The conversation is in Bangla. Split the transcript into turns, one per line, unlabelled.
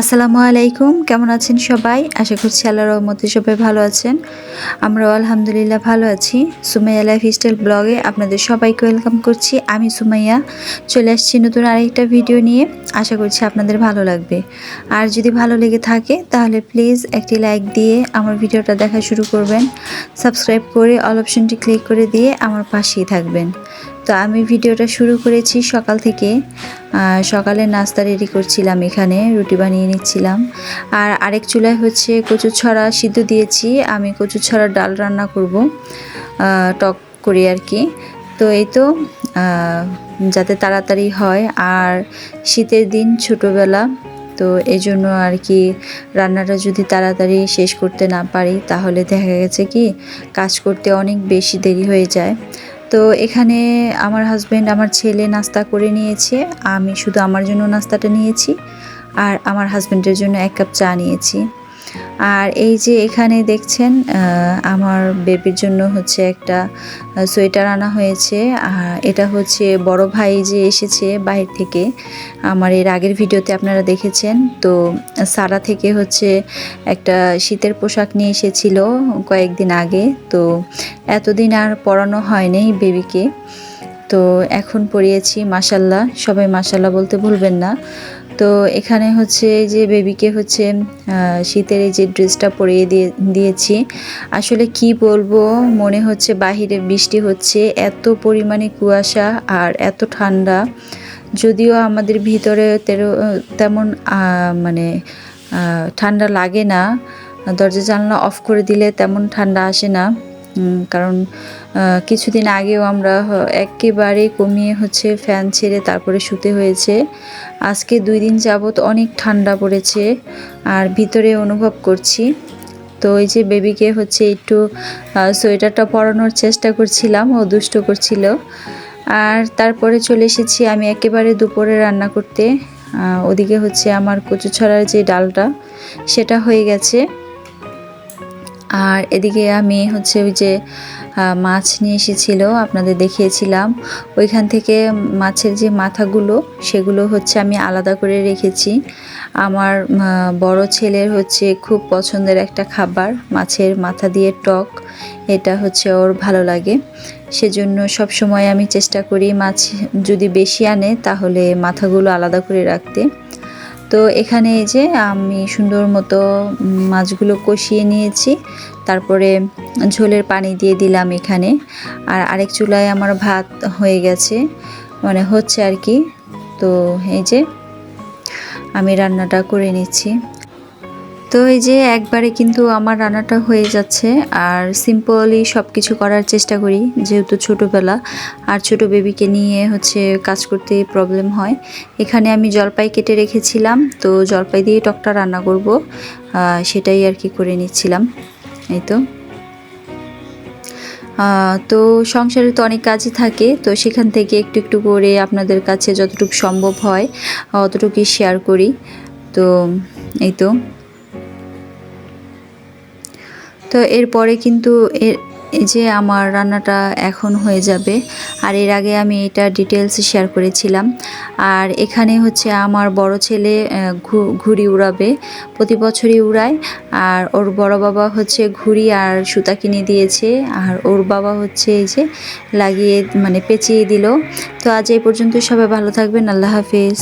আসসালামু আলাইকুম, কেমন আছেন সবাই? আশা করছি আল্লাহর রহমতে সবাই ভালো আছেন। আমরাও আলহামদুলিল্লাহ ভালো আছি। সুমাইয়া লাইফ স্টাইল ব্লগে আপনাদের সবাইকে ওয়েলকাম করছি। আমি সুমাইয়া, চলে আসছি নতুন আরেকটা ভিডিও নিয়ে। আশা করছি আপনাদের ভালো লাগবে। আর যদি ভালো লেগে থাকে, তাহলে প্লিজ একটি লাইক দিয়ে আমার ভিডিওটা দেখা শুরু করবেন। সাবস্ক্রাইব করে অল অপশনটি ক্লিক করে দিয়ে আমার পাশেই থাকবেন। তো আমি ভিডিওটা শুরু করেছি সকাল থেকে। সকালে নাস্তা রেডি করছিলাম এখানে, রুটি বানিয়ে নিচ্ছিলাম। আর আরেক চুলায় হচ্ছে কচু ছড়া সিদ্ধ দিয়েছি। আমি কচু ছড়ার ডাল রান্না করব টক করে আর কি। তো এই তো যাতে তাড়াতাড়ি হয়। আর শীতের দিন ছোটোবেলা, তো এই জন্য আর কি রান্নাটা যদি তাড়াতাড়ি শেষ করতে না পারি, তাহলে দেখা গেছে কি, কাজ করতে অনেক বেশি দেরি হয়ে যায়। তো এখানে আমার হাজব্যান্ড আমার ছেলে নাস্তা করে নিয়েছে। আমি শুধু আমার জন্য নাস্তাটা নিয়েছি আর আমার হাজব্যান্ডের জন্য এক কাপ চা নিয়েছি। আর এই যে এখানে দেখছেন আমার বেবির জন্য হচ্ছে একটা সোয়েটার আনা হয়েছে। আর এটা হচ্ছে বড় ভাই যে এসেছে বাইরে থেকে, আমার এর আগের ভিডিওতে আপনারা দেখেছেন। তো সারা থেকে হচ্ছে একটা শীতের পোশাক নিয়ে এসেছিল কয়েকদিন আগে। তো এতদিন আর পরানো হয়নি বেবিকে। তো এখন পরিয়েছি মাসাল্লাহ সবাই মাসাল্লাহ বলতে ভুলবেন না। তো এখানে হচ্ছে যে বেবিকে হচ্ছে শীতের এই যে ড্রেসটা পরিয়ে দিয়ে, দিয়েছি। আসলে কি বলব, মনে হচ্ছে বাহিরে বৃষ্টি হচ্ছে, এত পরিমাণে কুয়াশা আর এত ঠান্ডা। যদিও আমাদের ভিতরে তেরো- তেমন মানে ঠান্ডা লাগে না, দরজা জানলা অফ করে দিলে তেমন ঠান্ডা আসে না। কারণ কিছুদিন আগেও আমরা একেবারে কমিয়ে হচ্ছে ফ্যান ছেড়ে তারপরে শুতে হয়েছে। আজকে দুই দিন যাবত অনেক ঠান্ডা পড়েছে আর ভিতরে অনুভব করছি। তো ওই যে বেবিকে হচ্ছে একটু সোয়েটারটা পরানোর চেষ্টা করছিলাম, ও দুষ্ট করছিল। আর তারপরে চলে এসেছি আমি একেবারে দুপুরে রান্না করতে। ওদিকে হচ্ছে আমার কচু ছড়ার যে ডালটা, সেটা হয়ে গেছে। আর এদিকে আমি হচ্ছে ওই যে মাছ নিয়ে এসেছিল, আপনাদের দেখিয়েছিলাম। ওইখান থেকে মাছের যে মাথাগুলো, সেগুলো হচ্ছে আমি আলাদা করে রেখেছি। আমার বড় ছেলের হচ্ছে খুব পছন্দের একটা খাবার, মাছের মাথা দিয়ে টক। এটা হচ্ছে ওর ভালো লাগে। সেজন্য সব সময় আমি চেষ্টা করি মাছ যদি বেশি আনে, তাহলে মাথাগুলো আলাদা করে রাখতে। তো এখানে এই যে আমি সুন্দর মতো মাছগুলো কষিয়ে নিয়েছি। তারপরে ঝোলের পানি দিয়ে দিলাম এখানে। আর আরেক চুলায় আমার ভাত হয়ে গেছে মানে হচ্ছে আর কি। তো এই যে আমি রান্নাটা করে নিচ্ছি। তো এই যে একবারে কিন্তু আমার রান্নাটা হয়ে যাচ্ছে আর সিম্পলি সব কিছু করার চেষ্টা করি, যেহেতু ছোটোবেলা। আর ছোট বেবিকে নিয়ে হচ্ছে কাজ করতে প্রবলেম হয়। এখানে আমি জলপাই কেটে রেখেছিলাম, তো জলপাই দিয়ে টকটা রান্না করব। সেটাই আর কি করে নিচ্ছিলাম, এই তো। তো সংসারে তো অনেক কাজই থাকে, তো সেখান থেকে একটু একটু করে আপনাদের কাছে যতটুকু সম্ভব হয়, অতটুকুই শেয়ার করি। তো, এই তো। তো এরপরে কিন্তু এর যে আমার রান্নাটা এখন হয়ে যাবে। আর এর আগে আমি এটা ডিটেলস শেয়ার করেছিলাম। আর এখানে হচ্ছে আমার বড় ছেলে ঘুড়ি উড়াবে, প্রতি বছরই উড়ায়। আর ওর বড় বাবা হচ্ছে ঘুড়ি আর সুতা কিনে দিয়েছে। আর ওর বাবা হচ্ছে এই যে লাগিয়ে মানে পেঁচিয়ে দিল। তো আজ এই পর্যন্ত সবাই ভালো থাকবেন, আল্লাহ হাফিজ।